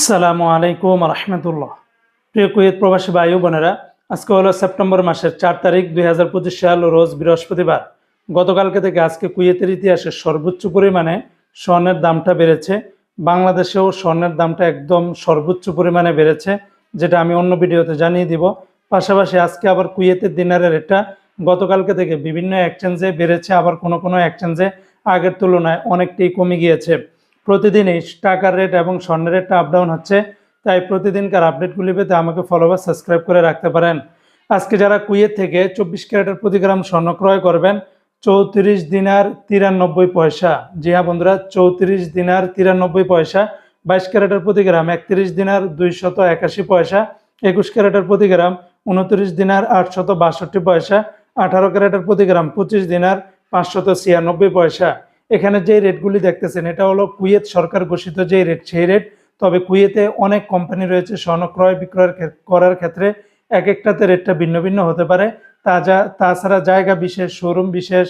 আসসালামু আলাইকুম রহমতুল্লাহ। প্রিয় কুয়েত প্রবাসী বায়ু বোনেরা, আজকে হলো সেপ্টেম্বর মাসের চার তারিখ দুই হাজার পঁচিশ সাল, রোজ বৃহস্পতিবার। গতকালকে থেকে আজকে কুয়েতের ইতিহাসে সর্বোচ্চ পরিমাণে স্বর্ণের দামটা বেড়েছে। বাংলাদেশেও স্বর্ণের দামটা একদম সর্বোচ্চ পরিমাণে বেড়েছে, যেটা আমি অন্য ভিডিওতে জানিয়ে দিব। পাশাপাশি আজকে আবার কুয়েতের দিনারের রেটটা গতকালকে থেকে বিভিন্ন এক্সচেঞ্জে বেড়েছে, আবার কোনো কোনো এক্সচেঞ্জে আগের তুলনায় অনেকটাই কমে গিয়েছে। প্রতিদিনই টাকার রেট এবং স্বর্ণের রেটটা আপ ডাউন হচ্ছে, তাই প্রতিদিনকার আপডেটগুলি পেতে আমাকে ফলো বা সাবস্ক্রাইব করে রাখতে পারেন। আজকে যারা কুয়েত থেকে চব্বিশ ক্যারেটের প্রতি গ্রাম স্বর্ণ ক্রয় করবেন, চৌত্রিশ দিনার তিরানব্বই পয়সা। জি হ্যাঁ বন্ধুরা, চৌত্রিশ দিনার তিরানব্বই পয়সা, বাইশ ক্যারেটের প্রতি গ্রাম একত্রিশ দিনার দুইশত একাশি পয়সা, একুশ ক্যারেটের প্রতি গ্রাম উনত্রিশ দিনার আটশত বাষট্টি পয়সা, আঠারো ক্যারেটের প্রতি গ্রাম পঁচিশ দিনার পাঁচশত ছিয়ানব্বই পয়সা। এখানে যে রেটগুলি দেখতেছেন, এটা হলো কুয়েত সরকার ঘোষিত যে রেট সেই রেট তবে কুয়েতে অনেক কোম্পানি রয়েছে স্বর্ণ ক্রয় বিক্রয়ের ক্ষে- করার ক্ষেত্রে এক একটাতে রেটটা ভিন্ন ভিন্ন হতে পারে। তাজা, তাছাড়া জায়গা বিশেষ শোরুম বিশেষ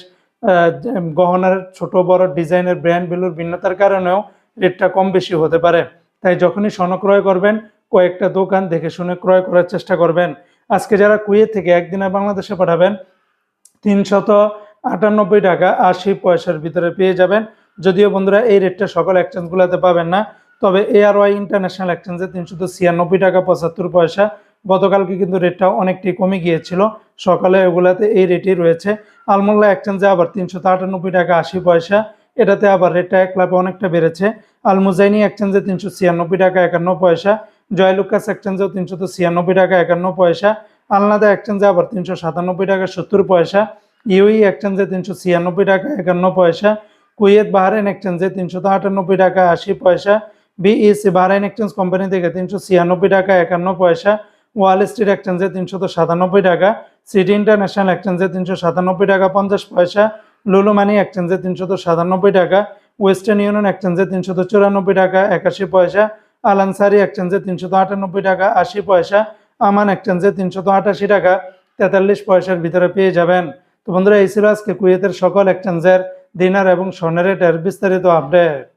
গহনার ছোট, বড় ডিজাইনের ব্র্যান্ড ভ্যালুর ভিন্নতার কারণেও রেটটা কম বেশি হতে পারে। তাই যখনই স্বর্ণ ক্রয় করবেন, কয়েকটা দোকান দেখে শুনে ক্রয় করার চেষ্টা করবেন। আজকে যারা কুয়েত থেকে একদিনে বাংলাদেশে পাঠাবেন, তিনশত আটানব্বই টাকা আশি পয়সার ভিতরে পেয়ে যাবেন। যদিও বন্ধুরা, এই রেটটা সকল এক্সচেঞ্জগুলোতে পাবেন না, তবে এআর ওয়াই ইন্টারন্যাশনাল এক্সচেঞ্জে তিনশত ছিয়ানব্বই টাকা পঁচাত্তর পয়সা। গতকালকে কিন্তু রেটটা অনেকটাই কমে গিয়েছিল, সকালে ওগুলাতে এই রেটই রয়েছে। আলমোল্লা এক্সচেঞ্জে আবার তিনশত আটানব্বই টাকা আশি পয়সা, এটাতে আবার রেটটা এক লাভে অনেকটা বেড়েছে। আলমুজাইনি এক্সচেঞ্জে তিনশো ছিয়ানব্বই টাকা একান্ন পয়সা, জয়লুকাস এক্সচেঞ্জেও তিনশত ছিয়ানব্বই টাকা একান্ন পয়সা, আলনাদা এক্সচেঞ্জে আবার তিনশো সাতানব্বই টাকা সত্তর পয়সা ইউই এক্সচেঞ্জে তিনশো ছিয়ানব্বই টাকা, একান্ন পয়সা। কুয়েত বাহরাইন এক্সচেঞ্জে তিনশত আটানব্বই টাকা, আশি পয়সা। বিইসি বাহরাইন এক্সচেঞ্জ কোম্পানি থেকে তিনশো ছিয়ানব্বই টাকা, একান্ন পয়সা। ওয়াল স্ট্রিট এক্সচেঞ্জে তিনশত সাতানব্বই টাকা। সিটি ইন্টারন্যাশনাল এক্সচেঞ্জে তিনশো সাতানব্বই টাকা, পঞ্চাশ পয়সা। লুলু মানি এক্সচেঞ্জে তিনশত সাতানব্বই টাকা। ওয়েস্টার্ন ইউনিয়ন এক্সচেঞ্জে তিনশত চুরানব্বই টাকা, একাশি পয়সা। আলানসারি এক্সচেঞ্জে তিনশত আটানব্বই টাকা, আশি পয়সা। আমান এক্সচেঞ্জে তিনশত আটাশি টাকা। তেতাল্লিশ পয়সার ভিতরে পেয়ে যাবেন। তো বন্ধুরা এই ছিল আজকে কুয়েতের সকল এক্সচেঞ্জের দিনার এবং স্বর্ণের বিস্তারিত আপডেট